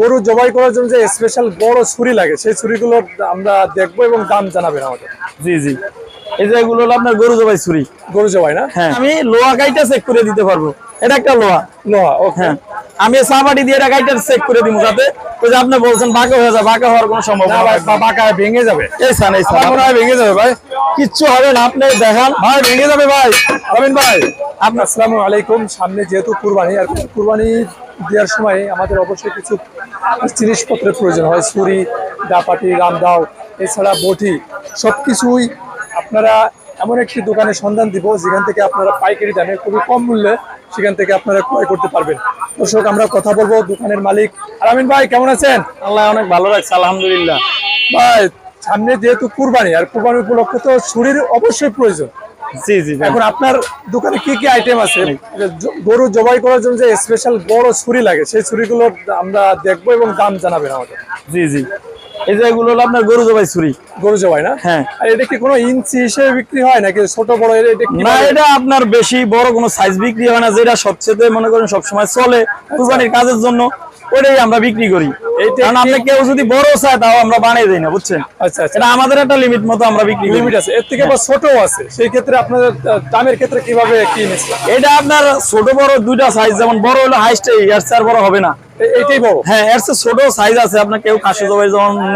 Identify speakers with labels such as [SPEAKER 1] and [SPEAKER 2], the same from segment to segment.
[SPEAKER 1] গরু জবাই করার জন্য যে স্পেশাল বড় ছুরি লাগে সেই ছুরিগুলো আমরা দেখবো এবং দাম জানাবেন আমাদের জি জি এই যে এগুলো হলো আপনার গরু জবাই ছুরি গরু জবাই না হ্যাঁ আমি লোহা গাইটা চেক করে দিতে পারবো এটা একটা লোহা লোহা ওকে হ্যাঁ। আমি সাবাটি দিয়ে এটা গাইটা চেক করে দিব যাতে তো যে আপনি বলছেন বাঁকা হয়ে যাবে বাঁকা হওয়ার কোনো সম্ভাবনা
[SPEAKER 2] না ভাই বাঁকা ভেঙে যাবে এই সান এই সান মনে ভেঙে যাবে ভাই
[SPEAKER 1] কিচ্ছু হবে না আপনি দেখান
[SPEAKER 2] ভাই ভেঙে যাবে ভাই আমিন ভাই
[SPEAKER 1] আপনার আসসালামু আলাইকুম সামনে যেহেতু কুরবানি আর কুরবানি দেওয়ার সময় আমাদের অবশ্যই কিছু জিনিসপত্রের প্রয়োজন হয় ছুরি ডাপাটি রামদাও এছাড়া বটি সব কিছুই আপনারা এমন একটি দোকানে সন্ধান দিব যেখান থেকে আপনারা পাইকারি দামে খুবই কম মূল্যে সেখান থেকে আপনারা ক্রয় করতে পারবেন দর্শক আমরা কথা বলবো দোকানের মালিক আরামিন ভাই কেমন আছেন
[SPEAKER 2] আল্লাহ অনেক ভালো লাগছে আলহামদুলিল্লাহ
[SPEAKER 1] ভাই সামনে যেহেতু কুরবানি আর কুরবানি উপলক্ষে তো ছুরির অবশ্যই প্রয়োজন জি জি এখন আপনার দোকানে কি কি আইটেম আছে গরু জবাই করার জন্য যে স্পেশাল বড় ছুরি লাগে সেই ছুরিগুলো আমরা এবং দাম জানাবেন জি জি এই যে এগুলো আপনার গরু জবাই ছুরি গরু জবাই না হ্যাঁ আর এটা কি কোনো ইঞ্চি হিসেবে বিক্রি হয় নাকি ছোট বড়
[SPEAKER 2] না এটা আপনার বেশি বড় কোনো সাইজ বিক্রি হয় না যেটা সবচেয়ে মনে করেন সবসময় চলে আচ্ছা। কুরবানির কাজের জন্য ওটাই আমরা বিক্রি করি কেউ যদি বড় আমরা বানিয়ে না বুঝছেন আচ্ছা, আচ্ছা। আমাদের একটা লিমিট মতো আমরা বিক্রি
[SPEAKER 1] লিমিট আছে এর থেকে আবার হ্যাঁ। ছোট আছে আপনাদের ক্ষেত্রে কিভাবে
[SPEAKER 2] এটা আপনার ছোট বড় দুইটা সাইজ যেমন বড় এর বড় হবে না হ্যাঁ এর ছোট সাইজ আছে আপনার কেউ কাশি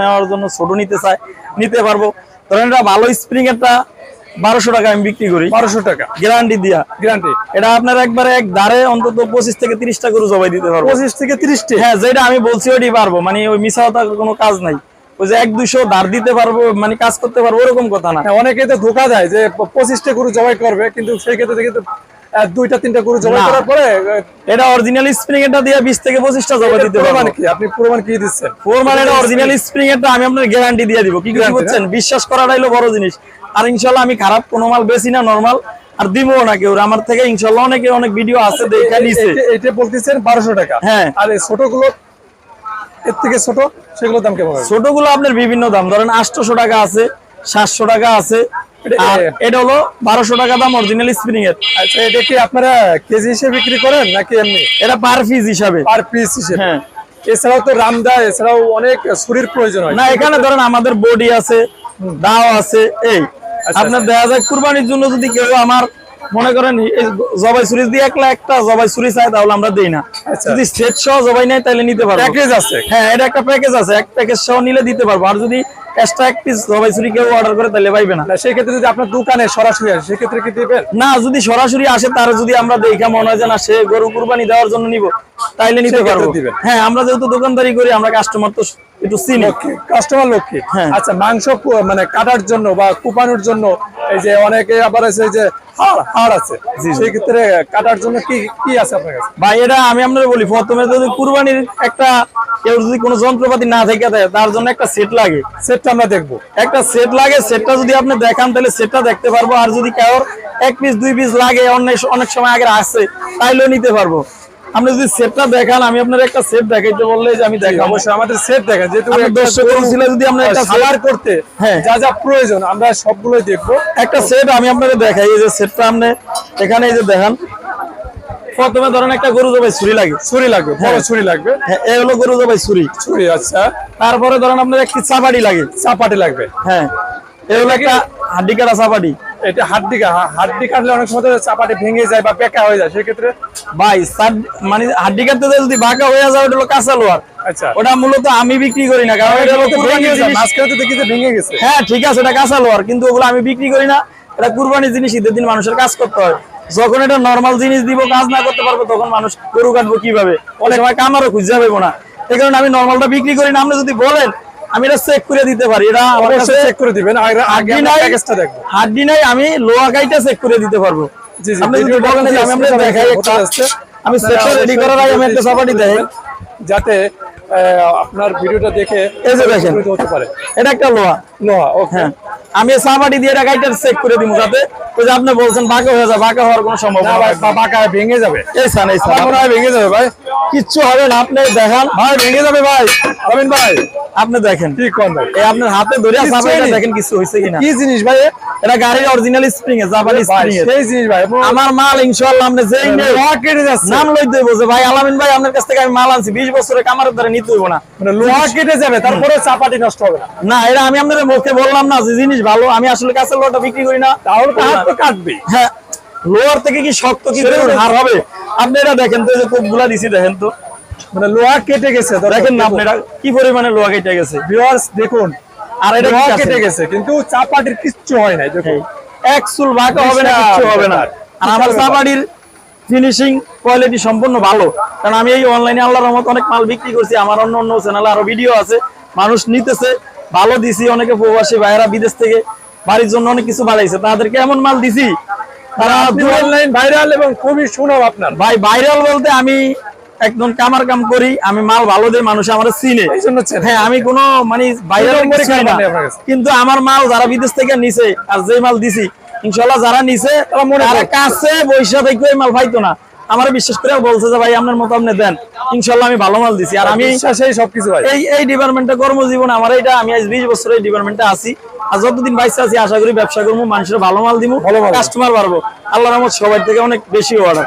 [SPEAKER 2] নেওয়ার জন্য ছোট নিতে চায় নিতে পারবো ধরেন ভালো স্প্রিং একটা বারোশো টাকা আমি বিক্রি করি বারোশো টাকা গ্যারান্টি দিয়া গ্যারান্টি এটা আপনার একবারে এক ধারে অন্তত পঁচিশ থেকে তিরিশটা গরু জবাই দিতে পারবো
[SPEAKER 1] পঁচিশ থেকে তিরিশটি
[SPEAKER 2] হ্যাঁ যেটা আমি বলছি ওইটি পারবো মানে ওই মিশাওতার কোনো কাজ নাই ওই যে এক দুশো ধার দিতে পারবো মানে কাজ করতে পারবো ওরকম কথা না
[SPEAKER 1] হ্যাঁ, অনেকে তো ধোকা যে পঁচিশটা গরু জবাই করবে কিন্তু সেই ক্ষেত্রে দুইটা তিনটা গরু জবাই করার পরে
[SPEAKER 2] এটা অরিজিনাল স্প্রিং এটা দিয়ে বিশ থেকে পঁচিশটা জবাই দিতে পারবো মানে
[SPEAKER 1] কি আপনি প্রমাণ কি দিচ্ছেন
[SPEAKER 2] প্রমাণ এটা অরিজিনাল স্প্রিং এটা আমি আপনার গ্যারান্টি দিয়ে দিব কি বুঝছেন হ্যাঁ। বিশ্বাস করাটাই হলো বড় জিনিস আর ইনশাল্লাহ আমি খারাপ কোনো মাল বেশি না নর্মাল আর দিবো না কেউ আমার থেকে ইনশাল্লাহ অনেকে অনেক ভিডিও আছে নিছে
[SPEAKER 1] এটা বলতেছেন বারোশো টাকা হ্যাঁ আর ছোটগুলো এর থেকে ছোট সেগুলোর দাম কেমন
[SPEAKER 2] ছোটগুলো আপনার বিভিন্ন দাম ধরেন আটশোশো টাকা আছে সাতশো টাকা আছে এটা হলো টাকা দাম অরিজিনাল স্প্রিং এর
[SPEAKER 1] আচ্ছা এটা কি আপনারা কেজি হিসেবে বিক্রি করেন নাকি এমনি
[SPEAKER 2] এটা পার পিস হিসাবে
[SPEAKER 1] পার পিস হিসেবে হ্যাঁ এছাড়াও তো রামদা এছাড়াও অনেক শরীর প্রয়োজন
[SPEAKER 2] হয় না এখানে ধরেন আমাদের বডি আছে দাও আছে এই আচ্ছা, আপনার আচ্ছা। দেখা যায় কুরবানির জন্য যদি কেউ আমার মনে করেন জবাই সুরিজ দিয়ে একলা একটা জবাই সুরি চাই তাহলে আমরা দিই না আচ্ছা। যদি সেট সহ জবাই নাই তাহলে নিতে পারবো প্যাকেজ আছে হ্যাঁ এটা একটা প্যাকেজ আছে এক প্যাকেজ সহ নিলে দিতে পারবো আর যদি এক্সট্রা এক পিস জবাই সুরি কেউ অর্ডার করে তাহলে পাইবে না
[SPEAKER 1] সেই ক্ষেত্রে যদি আপনার দোকানে সরাসরি আসে সেক্ষেত্রে কি
[SPEAKER 2] না যদি সরাসরি আসে তার যদি আমরা দেখে মনে হয় না সে গরু কুরবানি দেওয়ার জন্য নিব তাইলে নিতে পারবো হ্যাঁ আমরা যেহেতু দোকানদারি করি আমরা কাস্টমার তো একটু
[SPEAKER 1] কাস্টমার হ্যাঁ। আচ্ছা মাংস মানে কাটার জন্য বা কুপানোর জন্য এই যে অনেকে আবার আছে যে একটা
[SPEAKER 2] যদি কোনো যন্ত্রপাতি না থাকে তার জন্য একটা সেট লাগে
[SPEAKER 1] সেটটা আমরা দেখবো
[SPEAKER 2] একটা সেট লাগে সেটটা যদি আপনি দেখান তাহলে সেটটা দেখতে পারবো আর যদি কেউ এক পিস দুই পিস লাগে অনেক অনেক সময় আগে আসছে তাইলেও নিতে পারবো আপনি যদি সেটটা দেখান আমি আপনার একটা সেট দেখাইতে বললে যে আমি দেখাবো
[SPEAKER 1] অবশ্যই আমাদের সেট দেখা যেহেতু যদি আমরা একটা সাবার করতে হ্যাঁ যা যা প্রয়োজন আমরা সবগুলোই দেখবো
[SPEAKER 2] একটা সেট আমি আপনাকে দেখাই এই যে সেটটা আপনি এখানে এই যে দেখান প্রথমে ধরেন একটা গরু জবাই ছুরি লাগে ছুরি লাগবে হ্যাঁ। বড় ছুরি লাগবে
[SPEAKER 1] হ্যাঁ এই হলো গরু জবাই ছুরি ছুরি আচ্ছা তারপরে ধরেন আপনার একটি চাপাটি লাগে চাপাটি লাগবে হ্যাঁ এগুলো হলো একটা হাড্ডি কাটা চাপাটি
[SPEAKER 2] এটা কাটলে অনেক সময় চাপাটি ভেঙে যায় বা হয়ে যায় সেক্ষেত্রে ভাই মানে যদি বাঁকা হয়ে যায় ওটা হলো কাঁচা লোহার আচ্ছা। ওটা মূলত আমি বিক্রি করি না কারণ
[SPEAKER 1] আচ্ছা,
[SPEAKER 2] হ্যাঁ ঠিক আছে ওটা কাঁচা লোহার কিন্তু ওগুলো আমি বিক্রি করি না এটা কুরবানির জিনিস ঈদের দিন মানুষের কাজ করতে হয় যখন এটা নর্মাল জিনিস দিব কাজ না করতে পারবো তখন মানুষ গরু কাটবো কিভাবে অনেক সময় কামারও খুঁজে যাবে না এই কারণে আমি নর্মালটা বিক্রি করি না আপনি যদি বলেন আমি এটা চেক করে দিতে পারি এটা আমার কাছে চেক করে দিবেন
[SPEAKER 1] আগে নাই প্যাকেজটা দেখব
[SPEAKER 2] হাড্ডি নাই আমি লোয়া গাইটা চেক করে দিতে পারবো
[SPEAKER 1] জি জি আপনি যদি বলেন আমি আপনাকে দেখাই একটা আছে আমি সেটা রেডি করার আগে আমি একটা সাপাটি দেই যাতে আপনার ভিডিওটা দেখে
[SPEAKER 2] এই যে দেখেন হতে
[SPEAKER 1] পারে এটা একটা লোহা
[SPEAKER 2] লোহা ওকে হ্যাঁ।
[SPEAKER 1] আমি সাবাটি দিয়ে এটা গাইটার চেক করে দিব যাতে ওই যে আপনি বলছেন বাঁকা হয়ে যাবে বাঁকা হওয়ার কোনো সম্ভাবনা
[SPEAKER 2] না ভাই বাঁকা ভেঙে যাবে এই স্যার এই স্যার মনে ভেঙে যাবে ভাই
[SPEAKER 1] কিচ্ছু হবে না আপনি দেখেন
[SPEAKER 2] ভাই ভেঙে যাবে ভাই রবিন ভাই আপনি দেখেন কি কোন ভাই
[SPEAKER 1] এই আপনার হাতে ধরে সাবাটি দেখেন কিছু হইছে কিনা
[SPEAKER 2] কি জিনিস ভাই এটা গাড়ির অরিজিনাল স্প্রিং এ
[SPEAKER 1] জাপানি স্প্রিং এ সেই জিনিস ভাই আমার মাল ইনশাআল্লাহ আপনি যেই নেই
[SPEAKER 2] রকেটে যাচ্ছে
[SPEAKER 1] নাম লই দেব যে ভাই আলামিন ভাই আপনার কাছ থেকে আমি মাল আনছি 20 বছরের কামারের ধরে মানে কেটে তো হ্যাঁ,
[SPEAKER 2] লোহার থেকে কি শক্ত
[SPEAKER 1] হবে আপনি এটা দেখেন তো কোপগুলা দিছি দেখেন তো মানে লোহা কেটে গেছে দেখেন না আপনারা কি লোহা কেটে গেছে দেখুন আর এটা কেটে গেছে কিন্তু চাপাটির কিচ্ছু হয় নাই দেখুন
[SPEAKER 2] হ্যাঁ। এক চুল ভাগা হবে না হবে না আর আমার চাপাটির ফিনিশিং কোয়ালিটি সম্পূর্ণ ভালো কারণ আমি এই অনলাইনে আল্লাহর রহমত অনেক মাল বিক্রি করছি আমার অন্য অন্য চ্যানেলে আরো ভিডিও আছে মানুষ নিতেছে ভালো দিছি অনেকে প্রবাসী ভাইয়েরা বিদেশ থেকে বাড়ির জন্য অনেক কিছু বাড়াইছে তাদেরকে এমন মাল দিছি অনলাইন ভাইরাল এবং খুবই আপনার ভাই ভাইরাল বলতে আমি একদম কামার কাম করি আমি মাল ভালো মানুষ আমার চিনে
[SPEAKER 1] হ্যাঁ, আমি কোনো মানে
[SPEAKER 2] কিন্তু আমার মাল যারা বিদেশ থেকে নিছে আর যে মাল দিছি ইনশাল্লাহ যারা নিছে তারা মনে কাছে বৈশা থেকে মাল পাইতো না আমার বিশ্বাস করে বলছে যে ভাই আপনার মতো আপনি দেন ইনশাল্লাহ আমি ভালো মাল দিছি আর আমি
[SPEAKER 1] সবকিছু এই এই ডিপার্টমেন্টটা কর্মজীবন আমার এটা আমি আজ বিশ বছর এই ডিপার্টমেন্টে আছি
[SPEAKER 2] আর যতদিন বাইসে আছি আশা করি ব্যবসা করবো মানুষের ভালো মাল দিব কাস্টমার বাড়বো আল্লাহ রহমত সবার থেকে অনেক বেশি অর্ডার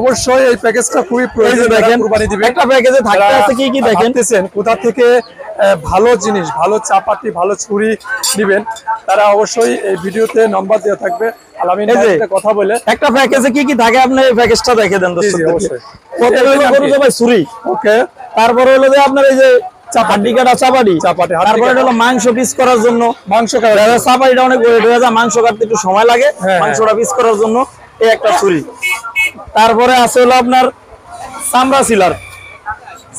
[SPEAKER 1] অবশ্যই এই প্যাকেজটা খুবই প্রয়োজন দেখেন
[SPEAKER 2] কুরবানি দিবেন একটা প্যাকেজে থাকতে আছে কি কি দেখেন
[SPEAKER 1] কোথা থেকে ভালো জিনিস ভালো চাপাতি ভালো ছুরি নেবেন তারা অবশ্যই এই ভিডিওতে নাম্বার দেওয়া থাকবে ছুরি ওকে
[SPEAKER 2] তারপরে হলো যে আপনার এই যে কাটা চাপাটি
[SPEAKER 1] চাপাটি তারপরে হলো মাংস পিস করার জন্য
[SPEAKER 2] মাংস হ্যাঁ, অনেক মাংস কাটতে একটু সময় লাগে হ্যাঁ, মাংসটা পিস হ্যাঁ। করার জন্য এই একটা ছুরি তারপরে আছে হলো আপনার চামড়া সিলার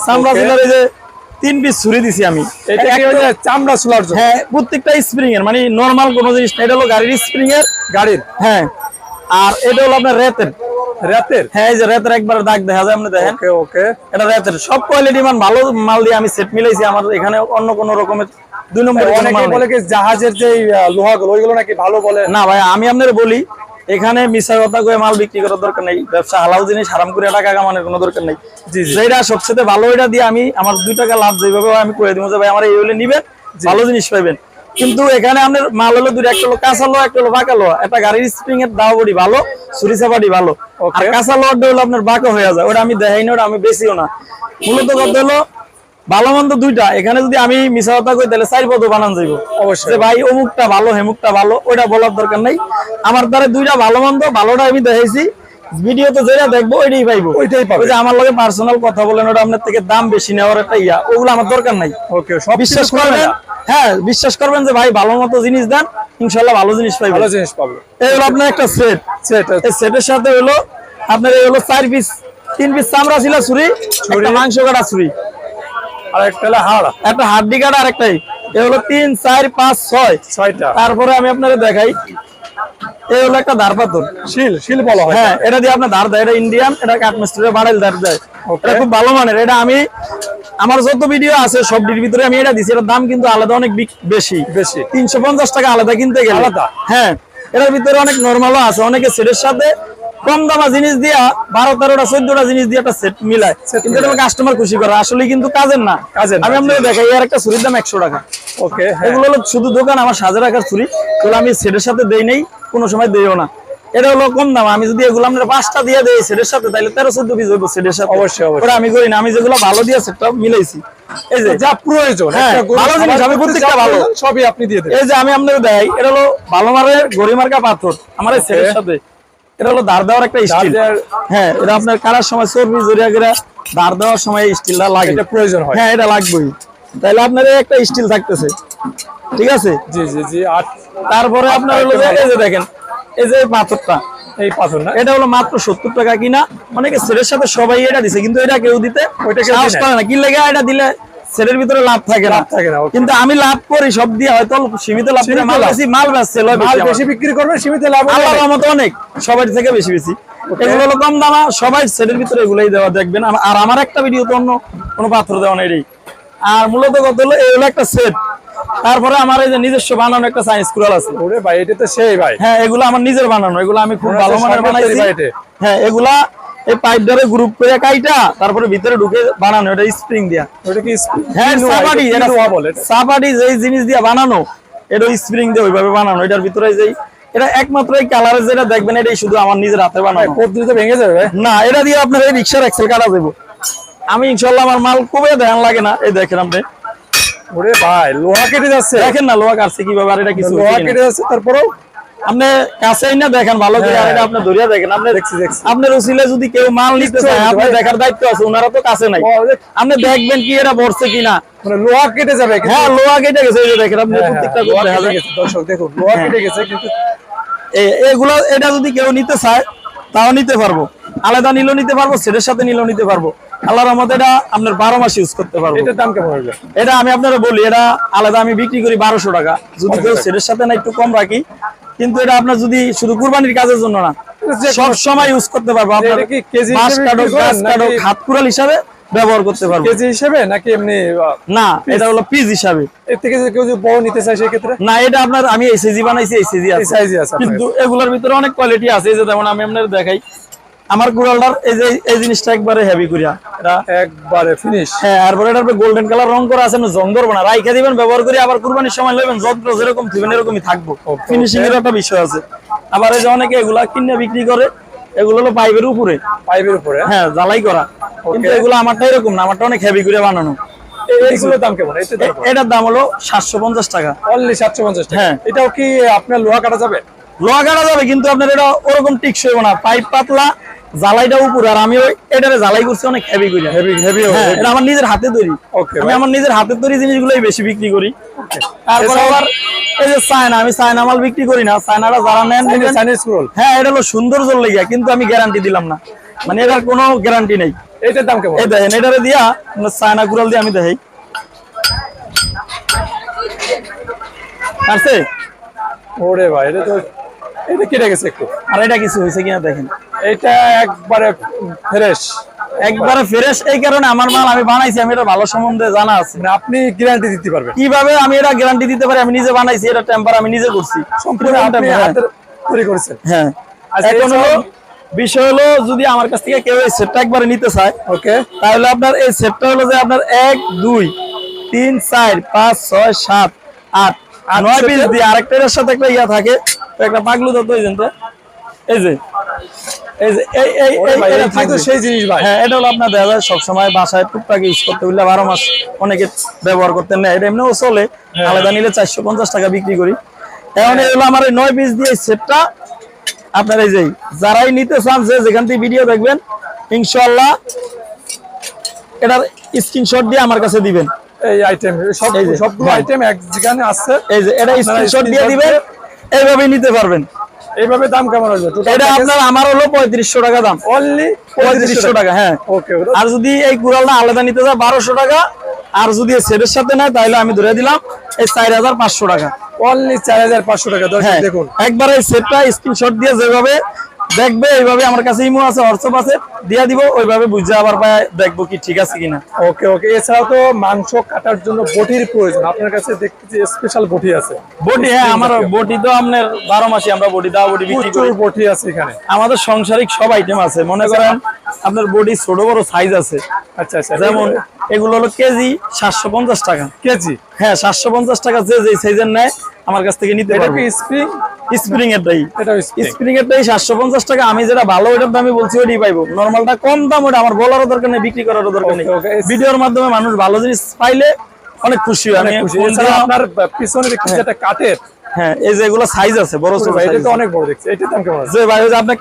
[SPEAKER 2] চামড়া সিলার এই যে তিন পিস ছুরি দিছি আমি চামড়া সিলার হ্যাঁ প্রত্যেকটা স্প্রিং এর মানে নর্মাল কোনো জিনিস এটা হলো গাড়ির স্প্রিং এর গাড়ির হ্যাঁ আর এটা হলো আপনার রেতের হ্যাঁ এই যে একবার দাগ দেখা যায় আপনি দেখেন ওকে এটা সব কোয়ালিটি মান মাল দিয়ে আমি সেট আমার এখানে অন্য কোনো রকমের দুই নম্বর বলে জাহাজের যে নাকি ভালো বলে না আমি বলি এখানে মিশা কথা করে মাল বিক্রি করার দরকার নেই ব্যবসা হালাল জিনিস হারাম করে টাকা কামানোর কোনো দরকার নেই যেটা সবচেয়ে ভালো এটা দিয়ে আমি আমার দুই টাকা লাভ যেভাবে আমি করে দিব যে ভাই আমার এই হলে নিবেন ভালো জিনিস পাবেন কিন্তু এখানে আপনার মাল হলো দুটো একটা হলো কাঁচা লো একটা হলো বাঁকা লো একটা গাড়ির স্প্রিং এর দাও বড়ি ভালো সুরি চাপাটি ভালো কাঁচা কাঁচা দিয়ে হলো আপনার বাঁকা হয়ে যায় ওটা আমি দেখাই না ওটা আমি বেশিও না মূলত কথা হলো ভালো মন্দ দুইটা এখানে যদি আমি মিশাওতা করি তাহলে চার বানান যাইব অবশ্যই ভাই অমুকটা ভালো হেমুকটা ভালো ওইটা বলার দরকার নাই আমার দ্বারা দুইটা ভালো মন্দ ভালোটা আমি দেখাইছি যেটা দেখবো ওইটাই পাইবো ওইটাই পাবো যে আমার পার্সোনাল কথা বলেন ওটা আপনার থেকে দাম বেশি নেওয়ার একটা ইয়া ওগুলো আমার দরকার নাই ওকে সব বিশ্বাস হ্যাঁ বিশ্বাস করবেন যে ভাই ভালো মতো জিনিস দেন ইনশাল্লাহ ভালো জিনিস পাই ভালো জিনিস পাবো এই হলো আপনার একটা সেট সেট এই সেটের সাথে হলো আপনার এই হলো চার পিস তিন পিস চামড়া ছিল ছুরি মাংস কাটা ছুরি
[SPEAKER 1] আর একটা হাড্ডি কাটা এ হলো তিন চার পাঁচ ছয়
[SPEAKER 2] ছয়টা তারপরে আমি আপনাকে দেখাই একটা হ্যাঁ এটা দেয় এটা ইন্ডিয়ান দেয় খুব ভালো মানের এটা আমি আমার যত ভিডিও আছে সবটির ভিতরে আমি এটা দিচ্ছি এটার দাম কিন্তু আলাদা অনেক বেশি
[SPEAKER 1] বেশি তিনশো টাকা আলাদা কিনতে গেলে আলাদা
[SPEAKER 2] হ্যাঁ এটার ভিতরে অনেক নর্মালও আছে অনেকে সেটের সাথে কম দামা জিনিস দিয়া বারো তেরোটা চোদ্দটা জিনিস দিয়ে একটা সেট মিলায় কিন্তু এটা কাস্টমার খুশি করে আসলে কিন্তু কাজের না কাজের আমি আপনাকে দেখাই আর একটা চুরির দাম একশো টাকা ওকে হ্যাঁ। এগুলো হলো শুধু দোকান আমার সাজে রাখার চুরি তাহলে আমি সেটের সাথে দেই নেই কোনো সময় দেইও না এটা হলো কম দাম আমি যদি এগুলো পাঁচটা দিয়ে সেটের সাথে তাহলে তেরো চোদ্দ পিস হইবো সেটের সাথে অবশ্যই অবশ্যই আমি করি না আমি যেগুলো ভালো দিয়ে সেটটা মিলাইছি এই যে যা প্রয়োজন
[SPEAKER 1] হ্যাঁ, ভালো জিনিস আমি প্রত্যেকটা ভালো সবই আপনি দিয়ে দেন
[SPEAKER 2] এই যে আমি আপনাকে দেয় এটা হলো ভালো মারের গরিমার্কা পাথর আমার সেটের সাথে হ্যাঁ, স্টিল হ্যাঁ, থাকতেছে ঠিক আছে জি জি তারপরে আপনার দেখেন এই যে পাথরটা
[SPEAKER 1] এই পাথর না এটা হলো মাত্র সত্তর টাকা কিনা অনেকে সাথে সবাই এটা দিছে কিন্তু এটা কেউ দিতে
[SPEAKER 2] ওইটা কেউ না কি এটা দিলে সেটার ভিতরে লাভ থাকে না থাকে না কিন্তু আমি লাভ করি সব দিয়ে হয়তো সীমিত লাভ করে মাল বেশি মাল বেঁচছে মাল বেশি বিক্রি করবে সীমিত লাভ
[SPEAKER 1] আল্লাহর রহমতে অনেক সবার থেকে বেশি বেশি
[SPEAKER 2] এগুলো কম দামা সবাই সেটের ভিতরে এগুলোই দেওয়া দেখবেন আর আমার একটা ভিডিও তো অন্য কোনো পাত্র দেওয়া নেই আর মূলত কত হলো এই একটা সেট তারপরে আমার এই যে নিজস্ব বানানো একটা সায়েন্স কুলার আছে
[SPEAKER 1] ওরে ভাই এটা তো সেই ভাই
[SPEAKER 2] হ্যাঁ এগুলো আমার নিজের বানানো এগুলো আমি খুব ভালো মানের বানাইছি হ্যাঁ এগুলা এই পাইপ ধরে গ্রুপ করে কাইটা তারপরে ভিতরে ঢুকে বানানো এটা স্প্রিং দিয়া ওটা কি হ্যাঁ, সাপাটি এটা জিনিস দিয়া বানানো এটা স্প্রিং দিয়ে ওইভাবে বানানো এটার ভিতরে যেই এটা একমাত্র এই কালারে যেটা দেখবেন এটাই শুধু আমার নিজের হাতে বানায়
[SPEAKER 1] পদ্ধতিতে ভেঙে যাবে
[SPEAKER 2] না এটা দিয়ে আপনার এই রিক্সার এক্সেল কাটা দেবো আমি ইনশাল্লাহ আমার মাল খুবই ধ্যান লাগে না এই দেখেন আপনি
[SPEAKER 1] ভাই লোহা কেটে যাচ্ছে
[SPEAKER 2] দেখেন না লোহা কাটছে কিভাবে আর এটা কিছু
[SPEAKER 1] লোহা কেটে যাচ্ছে তারপরেও
[SPEAKER 2] আপনি কাছেই না দেখেন ভালো করে হ্যাঁ। আর আপনি ধরিয়া দেখেন আপনি দেখছি দেখছি আপনার যদি কেউ মাল নিতে চায় আপনি দেখার দায়িত্ব আছে ওনারা তো কাছে নাই আপনি দেখবেন কি এটা মানে
[SPEAKER 1] লোহা কেটে যাবে
[SPEAKER 2] হ্যাঁ লোহা কেটে গেছে এই যে দেখেন আপনি হ্যাঁ, হ্যাঁ, দর্শক দেখুন লোহা কেটে গেছে কিন্তু এগুলো এটা যদি কেউ নিতে চায় তাও নিতে পারবো আলাদা নিলেও নিতে পারবো ছেলের সাথে নিলেও নিতে পারবো আল্লাহর রহমতে এটা আপনার বারো মাস ইউজ করতে পারবো এটা আমি আপনারা বলি এটা আলাদা আমি বিক্রি করি বারোশো টাকা যদি কেউ ছেলের সাথে না একটু কম রাখি কিন্তু এটা আপনার যদি শুধু কুরবানির কাজের জন্য না সব সময় ইউজ করতে পারবো আপনার হাত কুড়াল হিসাবে ব্যবহার করতে পারবো
[SPEAKER 1] কেজি হিসাবে নাকি এমনি
[SPEAKER 2] না এটা হলো পিস হিসাবে
[SPEAKER 1] এর থেকে যদি কেউ যদি বড় নিতে চায় সেই ক্ষেত্রে
[SPEAKER 2] না এটা আপনার আমি এই সাইজি বানাইছি এই সাইজি আছে আচ্ছা। কিন্তু এগুলোর ভিতরে অনেক কোয়ালিটি আছে যে যেমন আমি আপনার দেখাই আমার গোড়ালটার এই যে এই জিনিসটা একবারে হেভি করিয়া
[SPEAKER 1] এটা একবারে ফিনিশ
[SPEAKER 2] হ্যাঁ তারপরে এটা গোল্ডেন কালার রং করা আছে না জং ধরবো না রাইখা দিবেন ব্যবহার করি আবার কুরবানির সময় লইবেন যন্ত্র যেরকম দিবেন এরকমই থাকবো ফিনিশিং এর একটা বিষয় আছে আবার এই যে অনেকে এগুলা কিনে বিক্রি করে এগুলো হলো পাইপের উপরে পাইপের উপরে হ্যাঁ জ্বালাই করা কিন্তু এগুলো আমারটা এরকম না আমারটা অনেক হেভি করে বানানো
[SPEAKER 1] এইগুলোর দাম কেমন
[SPEAKER 2] এটার দাম হলো সাতশো পঞ্চাশ টাকা
[SPEAKER 1] অনলি সাতশো পঞ্চাশ হ্যাঁ এটাও কি আপনার লোহা কাটা যাবে
[SPEAKER 2] লোহা কাটা যাবে কিন্তু আপনার এটা ওরকম টিকসই না পাইপ পাতলা জ্বালাইটা উপরে আর আমি এটারে জ্বালাই করছি অনেক হেভি করি হেভি হেভি এটা আমার নিজের হাতে তৈরি ওকে আমি আমার নিজের হাতে তৈরি জিনিসগুলোই বেশি বিক্রি করি তারপরে আবার এই যে চায়না আমি চায়না মাল বিক্রি করি না চায়নাটা যারা নেন চাইনিজ স্ক্রোল হ্যাঁ এটা হলো কিন্তু আমি গ্যারান্টি দিলাম না মানে এটার কোনো গ্যারান্টি নেই এটার দাম কেমন এই দেখেন এটারে দিয়া চায়না কুড়াল দিয়ে আমি দেখাই
[SPEAKER 1] ওরে ভাই এটা তো এটা কেটে গেছে একটু
[SPEAKER 2] আর এটা কিছু হয়েছে কিনা দেখেন
[SPEAKER 1] এটা একবারে ফ্রেশ
[SPEAKER 2] একবারে ফ্রেশ এই কারণে আমার মাল আমি বানাইছি আমি এটা ভালো সম্বন্ধে জানা আছে
[SPEAKER 1] মানে আপনি গ্যারান্টি দিতে পারবেন
[SPEAKER 2] কিভাবে আমি এটা গ্যারান্টি দিতে পারি আমি নিজে বানাইছি এটা টেম্পার আমি নিজে করছি
[SPEAKER 1] সম্পূর্ণ হ্যাঁ। তৈরি করেছেন
[SPEAKER 2] হ্যাঁ আচ্ছা, এখন হলো বিষয় হলো যদি আমার কাছ থেকে কেউ এই সেটটা একবারে নিতে চায় ওকে তাহলে আপনার এই সেটটা হলো যে আপনার এক দুই তিন চার পাঁচ ছয় সাত আট নয় পিস দিয়ে আরেকটার সাথে একটা ইয়া থাকে তো একটা পাগলু তো এই যে যারাই নিতে চান যেখান থেকে ভিডিও দেখবেন ইনশাল্লাহ এটার স্ক্রিনশট দিয়ে আমার কাছে দিবেন
[SPEAKER 1] এই আইটেম আইটেম যেখানে আছে
[SPEAKER 2] এই যে দিয়ে দিবেন এইভাবেই নিতে পারবেন
[SPEAKER 1] এইভাবে দাম কেমন
[SPEAKER 2] আসবে এটা আপনার আমার হলো পঁয়ত্রিশশো টাকা দাম অনলি পঁয়ত্রিশশো টাকা হ্যাঁ আর যদি এই কুড়ালটা আলাদা নিতে চায় বারোশো টাকা আর যদি সেটের সাথে নেয় তাহলে আমি ধরে দিলাম এই চার হাজার পাঁচশো টাকা
[SPEAKER 1] অনলি চার হাজার পাঁচশো টাকা হ্যাঁ, দেখুন
[SPEAKER 2] একবার এই সেটটা স্ক্রিনশট দিয়ে যেভাবে দেখবে এইভাবে আমার কাছে ইমো আছে হোয়াটসঅ্যাপ আছে দিয়া দিব ওইভাবে বুঝে আবার পায় দেখবো কি ঠিক আছে কিনা
[SPEAKER 1] ওকে ওকে এছাড়াও তো মাংস কাটার জন্য বটির প্রয়োজন আপনার কাছে দেখতেছি স্পেশাল বটি আছে
[SPEAKER 2] বটি হ্যাঁ আমার বটি তো আপনার বারো মাসে আমরা বটি দাও বটি
[SPEAKER 1] বিক্রি করি বটি আছে এখানে
[SPEAKER 2] আমাদের সংসারিক সব আইটেম আছে মনে আচ্ছা। করেন আপনার বডি ছোট বড় সাইজ আছে আচ্ছা আচ্ছা যেমন এগুলো হলো কেজি সাতশো টাকা কেজি হ্যাঁ সাতশো টাকা যে যে সাইজের নেয় আমার কাছ থেকে নিতে
[SPEAKER 1] এটা কি স্প্রিং
[SPEAKER 2] টাকা আমি যেটা ভালো ওটার দামই বলছি পাইবো কম দাম ওটা আমার দরকার নেই বিক্রি দরকার নেই ভিডিওর মাধ্যমে মানুষ ভালো জিনিস পাইলে অনেক খুশি আমি
[SPEAKER 1] আপনার পিছনে হ্যাঁ। একটা কাঠের
[SPEAKER 2] হ্যাঁ এই যে এগুলো সাইজ আছে বড় আপনি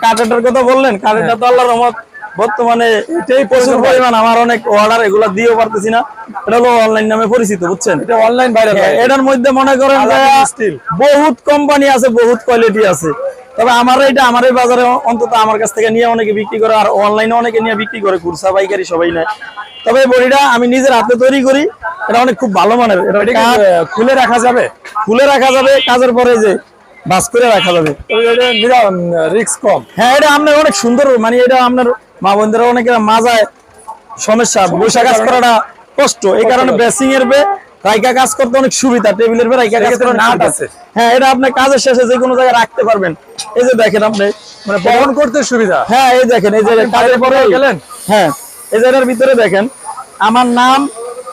[SPEAKER 2] কথা বললেন কাঠেরটা তো রহমত বর্তমানে এটাই প্রচুর পরিমাণ আমার অনেক অর্ডার এগুলো দিয়েও পারতেছি না এটা হলো অনলাইন নামে পরিচিত বুঝছেন
[SPEAKER 1] এটা অনলাইন হ্যাঁ,
[SPEAKER 2] ভাইরাল এটার মধ্যে মনে করেন বহুত কোম্পানি আছে বহুত কোয়ালিটি আছে তবে আমার এটা আমার এই বাজারে অন্তত আমার কাছ থেকে নিয়ে অনেকে বিক্রি করে আর অনলাইনে অনেকে নিয়ে বিক্রি করে কুরসা পাইকারি সবাই নেয় তবে এই বড়িটা আমি নিজের হাতে তৈরি করি এটা অনেক খুব ভালো মানের এটা খুলে রাখা যাবে খুলে রাখা যাবে কাজের পরে যে বাস করে রাখা যাবে রিক্স কম হ্যাঁ এটা আপনার অনেক সুন্দর মানে এটা আপনার মা বোনদেরা অনেকের মাজায় সমস্যা বৈশা কাজ করাটা কষ্ট এই কারণে ব্রেসিং এর বে রাইকা কাজ করতে অনেক সুবিধা টেবিলের বে রাইকা কাজ করতে নাট আছে হ্যাঁ এটা আপনি কাজের শেষে যে কোনো জায়গায় রাখতে পারবেন এই যে দেখেন আপনি
[SPEAKER 1] মানে বহন করতে সুবিধা
[SPEAKER 2] হ্যাঁ এই দেখেন এই যে কাজের পরে গেলেন হ্যাঁ এই জায়গার ভিতরে দেখেন আমার নাম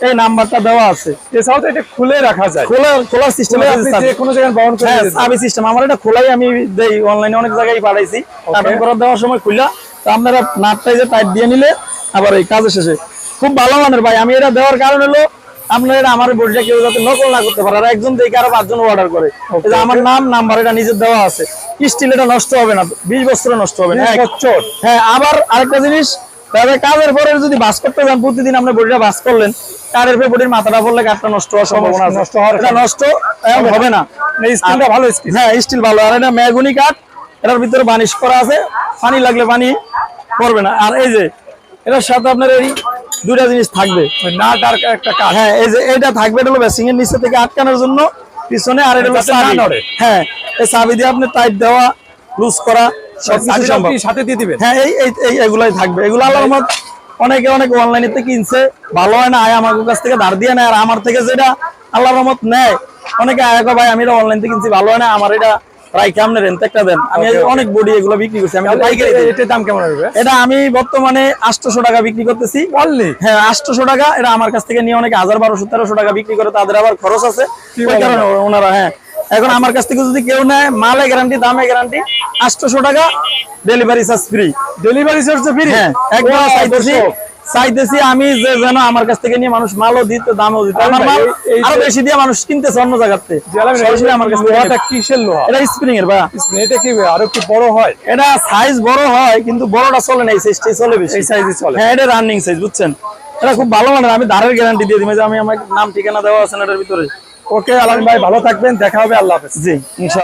[SPEAKER 2] এই নাম্বারটা দেওয়া আছে
[SPEAKER 1] এছাড়াও তো এটা খুলে রাখা যায়
[SPEAKER 2] খোলা খোলা সিস্টেম আছে যে কোনো জায়গায় বহন করতে হ্যাঁ সার্ভিস সিস্টেম আমার এটা খোলাই আমি দেই অনলাইনে অনেক জায়গায় পাঠাইছি করার দেওয়ার সময় খোলা আপনারা নাটটাই যে পাইপ দিয়ে নিলে আবার এই কাজে শেষে খুব ভালো মানের ভাই আমি এটা দেওয়ার কারণ হলো আপনারা আমার কেউ যাতে নকল না করতে পারে আর একজন আরো পাঁচজন অর্ডার করে আমার নাম নাম্বার এটা নিজের দেওয়া আছে স্টিল এটা নষ্ট হবে না বিশ বছরে নষ্ট হবে না বছর হ্যাঁ আবার আরেকটা জিনিস তাহলে কাজের পরে যদি বাস করতে যান প্রতিদিন আপনার বডিটা বাস করলেন কারের পরে বডির মাথাটা পড়লে কাঠটা নষ্ট হওয়ার সম্ভাবনা নষ্ট হওয়ার নষ্ট হবে না স্টিলটা ভালো স্টিল হ্যাঁ স্টিল ভালো আর এটা ম্যাগুনি কাঠ এটার ভিতরে বানিশ করা আছে পানি লাগলে পানি পড়বে না আর এই যে এটার সাথে আপনার এই দুইটা জিনিস থাকবে নাট আর একটা কাঠ হ্যাঁ এই যে এটা থাকবে এটা হলো এর নিচে থেকে আটকানোর জন্য পিছনে আর এটা হলো হ্যাঁ এই চাবি দিয়ে আপনি টাইট দেওয়া লুজ করা হ্যাঁ, মত অনেকে অনেকে কিনছে ভালো হয় না আয় কাছ থেকে দিয়ে আর আমার থেকে যেটা নেয় অনেকে আয় ভাই আমি অনলাইন থেকে কিনছি ভালো হয় না আমার এটা প্রায় হ্যাঁ, টাকা এটা আমার কাছ থেকে নিয়ে টাকা বিক্রি করে তাদের আবার খরচ আছে ওনারা হ্যাঁ এখন আমার কাছ থেকে যদি কেউ নেয় গ্যারান্টি গ্যারান্টি টাকা delivery charge free
[SPEAKER 1] delivery charge free
[SPEAKER 2] হ্যাঁ একবার চাইতেছি আমি যে যেন আমার কাছ থেকে নিয়ে মানুষ মালও দিত দামও দিত আমার মাল আরো বেশি দিয়ে মানুষ কিনতেছে অন্য জায়গাতে আমার এটা স্প্রিং এর বা
[SPEAKER 1] এটা কি আরো একটু বড় হয়
[SPEAKER 2] এটা সাইজ বড় হয় কিন্তু বড়টা চলে নাই এই সাইজটাই চলে বেশি এই সাইজই চলে হ্যাঁ এটা রানিং সাইজ বুঝছেন এটা খুব ভালো মানে আমি দারের গ্যারান্টি দিয়ে যে আমি আমার নাম ঠিকানা দেওয়া আছে না এটার ভিতরে ওকে আলম ভাই ভালো থাকবেন দেখা হবে আল্লাহ হাফেজ জি ইনশাআল্লাহ